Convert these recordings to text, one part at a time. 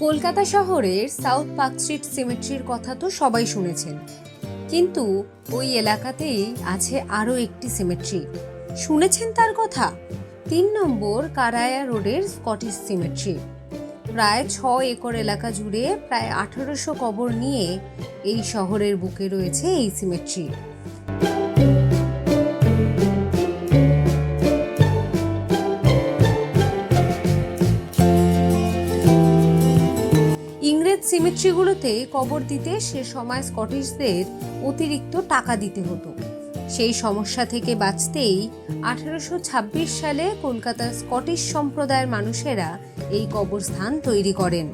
কলকাতা শহরের south park street সিমেট্রির কথা তো সবাই শুনেছেন। কিন্তু ওই এলাকাতেই আছে আরও একটি সিমেট্রি। শুনেছেন তার কথা? তিন নম্বর কারায়া রোডের স্কটিশ সিমেট্রি। প্রায় ছ একর এলাকা জুড়ে প্রায় আঠারোশো কবর নিয়ে এই শহরের বুকে রয়েছে এই সিমেট্রি। সিমেট্রিগুলোতে কবর দিতে সে সময় স্কটিশদের অতিরিক্ত টাকা দিতে হতো। সেই সমস্যা থেকে বাঁচতেই আঠারোশো ছাব্বিশ সালে কলকাতার স্কটিশ সম্প্রদায়ের মানুষেরা এই কবরস্থান তৈরি করেন।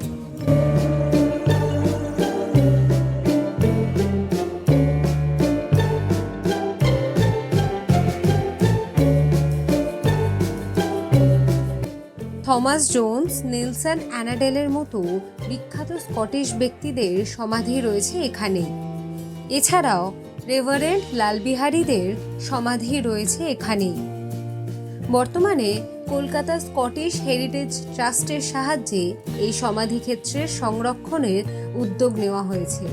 থমাস জোন্স, নেলসন অ্যানাডেলের মতো বিখ্যাত স্কটিশ ব্যক্তিদের সমাধি রয়েছে এখানে এছাড়াও রেভারেন্ট লালবিহারীদের সমাধি রয়েছে এখানে বর্তমানে কলকাতা স্কটিশ হেরিটেজ ট্রাস্টের সাহায্যে এই সমাধিক্ষেত্রের সংরক্ষণের উদ্যোগ নেওয়া হয়েছে।